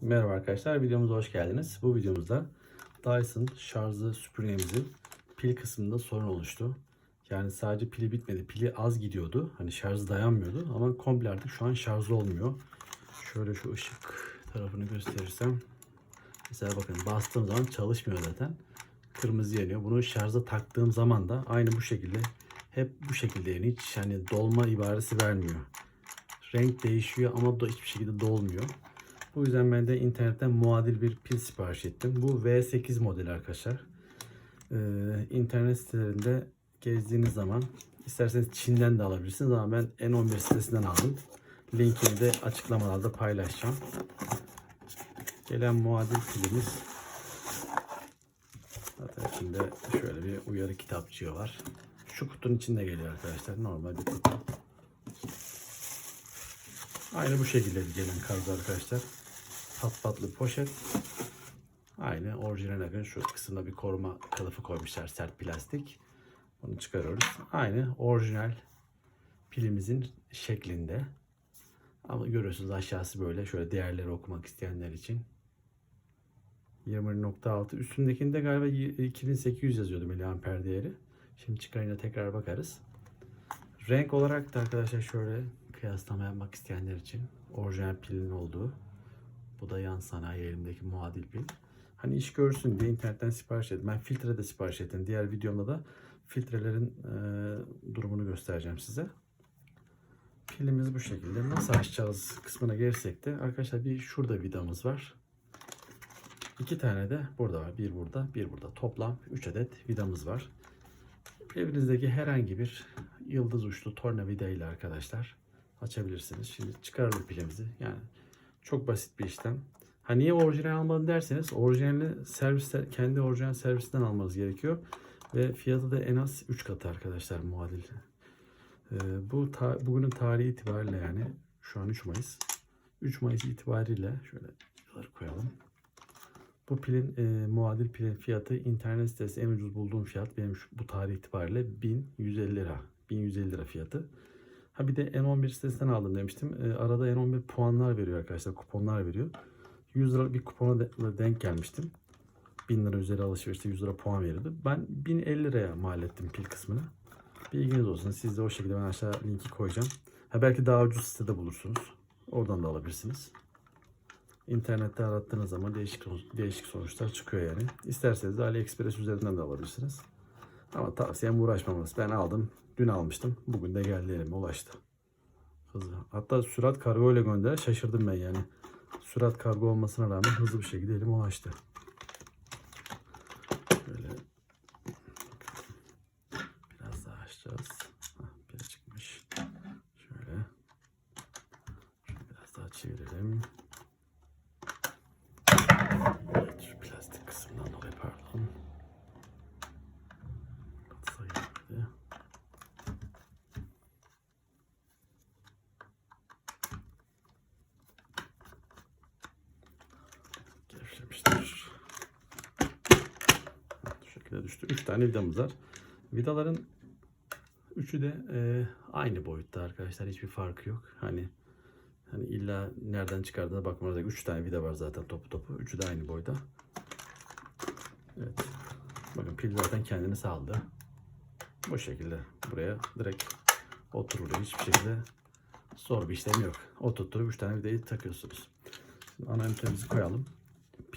Merhaba arkadaşlar, videomuza hoş geldiniz. Bu videomuzda Dyson şarjlı süpürgemizin pil kısmında sorun oluştu. Yani sadece pili bitmedi, pili az gidiyordu. Hani şarjı dayanmıyordu ama komple artık şu an şarjlı olmuyor. Şöyle şu ışık tarafını gösterirsem. Mesela bakın bastığım zaman çalışmıyor zaten. Kırmızı yanıyor. Bunu şarja taktığım zaman da aynı bu şekilde hep bu şekilde yani hiç hani dolma ibaresi vermiyor. Renk değişiyor ama da hiçbir şekilde dolmuyor. Bu yüzden ben de internetten muadil bir pil sipariş ettim. Bu V8 modeli arkadaşlar. Ee, internet sitelerinde gezdiğiniz zaman isterseniz Çin'den de alabilirsiniz ama ben N11 sitesinden aldım. Linkini de açıklamalarda paylaşacağım. Gelen muadil pilimiz zaten içinde şöyle bir uyarı kitapçığı var. Şu kutunun içinde geliyor arkadaşlar. Normal bir kutu. Aynı bu şekilde gelen kargo arkadaşlar. Pat patlı poşet. Aynı orijinal akın şu kısımda bir koruma kılıfı koymuşlar sert plastik. Bunu çıkarıyoruz. Aynı orijinal pilimizin şeklinde. Ama görüyorsunuz aşağısı böyle. Şöyle değerleri okumak isteyenler için. 20.6 üstündekinde galiba 2800 yazıyordu miliamper değeri. Şimdi çıkarınca tekrar bakarız. Renk olarak da arkadaşlar şöyle kıyaslama yapmak isteyenler için orijinal pilin olduğu. Bu da yan sanayi elimdeki muadil pil. Hani iş görsün diye internetten sipariş ettim. Ben filtre de sipariş ettim. Diğer videomda da filtrelerin e, durumunu göstereceğim size. Pilimiz bu şekilde. Nasıl açacağız kısmına gelirsek de arkadaşlar bir şurada vidamız var. İki tane de burada var. Bir burada, bir burada. Toplam 3 adet vidamız var. Evinizdeki herhangi bir yıldız uçlu tornavida ile arkadaşlar açabilirsiniz. Şimdi çıkaralım pilimizi. Yani çok basit bir işlem. Ha niye orijinal almadın derseniz orijinalini serviste kendi orijinal servisinden almanız gerekiyor. Ve fiyatı da en az 3 katı arkadaşlar muadil. Ee, bu ta, bugünün tarihi itibariyle yani şu an 3 Mayıs. 3 Mayıs itibariyle şöyle yukarı koyalım. Bu pilin e, muadil pilin fiyatı internet sitesi en ucuz bulduğum fiyat benim şu, bu tarih itibariyle 1150 lira. 1150 lira fiyatı. Ha bir de N11 sitesinden aldım demiştim. E, arada N11 puanlar veriyor arkadaşlar. Kuponlar veriyor. 100 lira bir kupona de, denk gelmiştim. 1000 lira üzeri alışverişte 100 lira puan veriyordu. Ben 1050 liraya mal ettim pil kısmını. Bilginiz olsun. Siz de o şekilde ben aşağı linki koyacağım. Ha belki daha ucuz sitede bulursunuz. Oradan da alabilirsiniz. İnternette arattığınız zaman değişik değişik sonuçlar çıkıyor yani. İsterseniz de AliExpress üzerinden de alabilirsiniz. Ama tavsiyem uğraşmamanız. Ben aldım. Dün almıştım. Bugün de geldi elime ulaştı. Hızlı. Hatta sürat kargo ile gönder. Şaşırdım ben yani. Sürat kargo olmasına rağmen hızlı bir şekilde elime ulaştı. Şöyle biraz daha açacağız. Hah, bir çıkmış. Şöyle. Şöyle biraz daha çevirelim. Evet, şu plastik kısmından dolayı pardon. Sayıldı. Gevşemiştir. Şu şekilde düştü. 3 tane vidamız var. Vidaların üçü de e, aynı boyutta arkadaşlar. Hiçbir farkı yok. Hani Hani illa nereden çıkardığına bakmanız. 3 tane vida var zaten topu topu. Üçü de aynı boyda. Evet. Bakın pil zaten kendini saldı. Bu şekilde buraya direkt oturuluyor. Hiçbir şekilde zor bir işlem yok. Oturtturup 3 tane vidayı takıyorsunuz. Şimdi ana ünitemizi koyalım.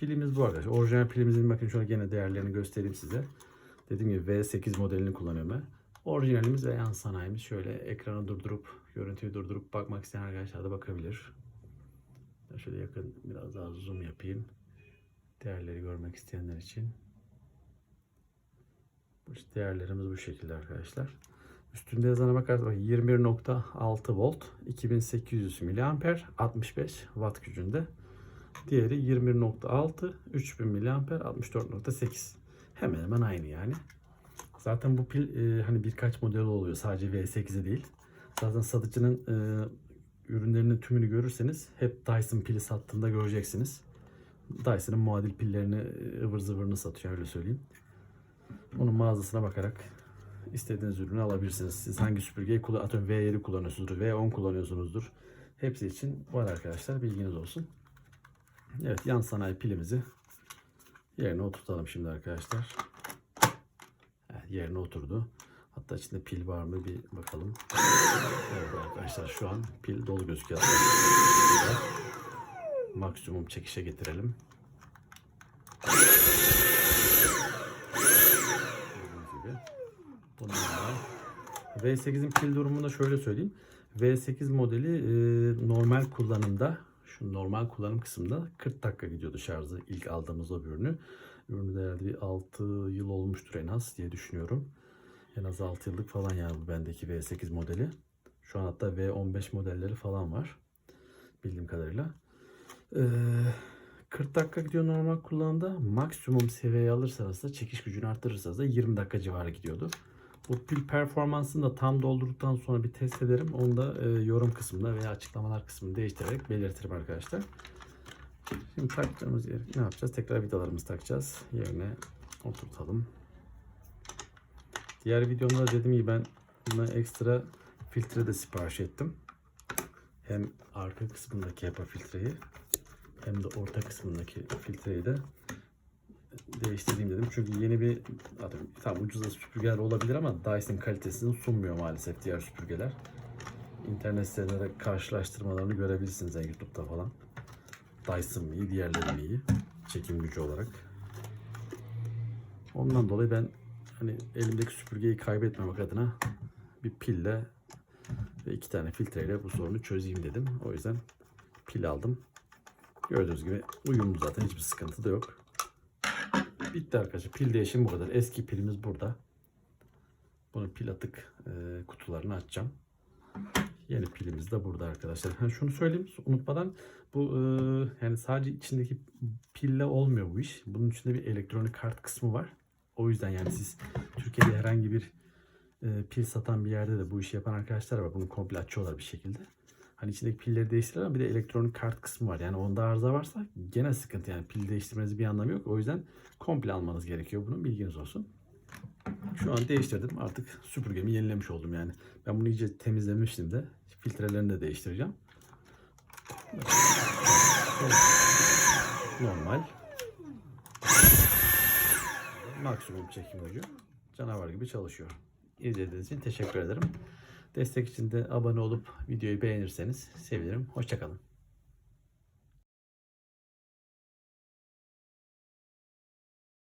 Pilimiz bu arkadaşlar. Orijinal pilimizin bakın şöyle gene değerlerini göstereyim size. Dediğim gibi V8 modelini kullanıyorum ben. Orijinalimiz ve yan sanayimiz şöyle ekranı durdurup görüntüyü durdurup bakmak isteyen arkadaşlar da bakabilir. Şöyle yakın biraz daha zoom yapayım. Değerleri görmek isteyenler için. İşte değerlerimiz bu şekilde arkadaşlar. Üstünde yazana bakarsak 21.6 volt 2800 miliamper 65 watt gücünde. Diğeri 21.6 3000 miliamper 64.8 hemen hemen aynı yani. Zaten bu pil e, hani birkaç model oluyor. Sadece V8'e değil. Zaten satıcının e, ürünlerinin tümünü görürseniz hep Dyson pili sattığında göreceksiniz. Dyson'ın muadil pillerini e, ıvır zıvırını satıyor öyle söyleyeyim. Onun mağazasına bakarak istediğiniz ürünü alabilirsiniz. Siz hangi süpürgeyi kullan atıyorum V7 kullanıyorsunuzdur, V10 kullanıyorsunuzdur. Hepsi için var arkadaşlar bilginiz olsun. Evet yan sanayi pilimizi yerine oturtalım şimdi arkadaşlar. Evet, yerine oturdu. Hatta içinde pil var mı bir bakalım. Evet arkadaşlar şu an pil dolu gözüküyor. Maksimum çekişe getirelim. Gördüğünüz gibi. Bunlar var. V8'in pil durumunu da şöyle söyleyeyim. V8 modeli e, normal kullanımda şu normal kullanım kısmında 40 dakika gidiyordu şarjı ilk aldığımız o ürünü. Ürünü de herhalde bir 6 yıl olmuştur en az diye düşünüyorum. En az 6 yıllık falan yani bu bendeki V8 modeli. Şu an hatta V15 modelleri falan var. Bildiğim kadarıyla. Ee, 40 dakika gidiyor normal kullanımda. Maksimum seviyeye alırsanız da çekiş gücünü arttırırsanız da 20 dakika civarı gidiyordu. Bu pil performansını da tam doldurduktan sonra bir test ederim. Onu da e, yorum kısmında veya açıklamalar kısmını değiştirerek belirtirim arkadaşlar. Şimdi takacağımız yer ne yapacağız? Tekrar vidalarımızı takacağız. Yerine oturtalım. Diğer videomda dediğim gibi ben buna ekstra filtre de sipariş ettim. Hem arka kısmındaki HEPA filtreyi hem de orta kısmındaki filtreyi de değiştireyim dedim. Çünkü yeni bir atıyorum, tam ucuza süpürgeler olabilir ama Dyson kalitesini sunmuyor maalesef diğer süpürgeler. İnternet sitelerinde karşılaştırmalarını görebilirsiniz yani YouTube'da falan. Dyson iyi, diğerleri iyi? Çekim gücü olarak. Ondan dolayı ben hani elimdeki süpürgeyi kaybetmemek adına bir pille ve iki tane filtreyle bu sorunu çözeyim dedim. O yüzden pil aldım. Gördüğünüz gibi uyumlu zaten hiçbir sıkıntı da yok. Bitti arkadaşlar. Pil değişimi bu kadar. Eski pilimiz burada. Bunu pil atık e, kutularını açacağım. Yeni pilimiz de burada arkadaşlar. Ha, şunu söyleyeyim unutmadan bu e, yani sadece içindeki pille olmuyor bu iş. Bunun içinde bir elektronik kart kısmı var. O yüzden yani siz Türkiye'de herhangi bir e, pil satan bir yerde de bu işi yapan arkadaşlar var. Bunu komple açıyorlar bir şekilde. Hani içindeki pilleri değiştirirler ama bir de elektronik kart kısmı var. Yani onda arıza varsa gene sıkıntı yani pil değiştirmeniz bir anlamı yok. O yüzden komple almanız gerekiyor bunun bilginiz olsun. Şu an değiştirdim artık süpürgemi yenilemiş oldum yani. Ben bunu iyice temizlemiştim de filtrelerini de değiştireceğim. Normal. Maksimum çekim gücü. Canavar gibi çalışıyor. İzlediğiniz için teşekkür ederim. Destek için de abone olup videoyu beğenirseniz sevinirim. Hoşçakalın.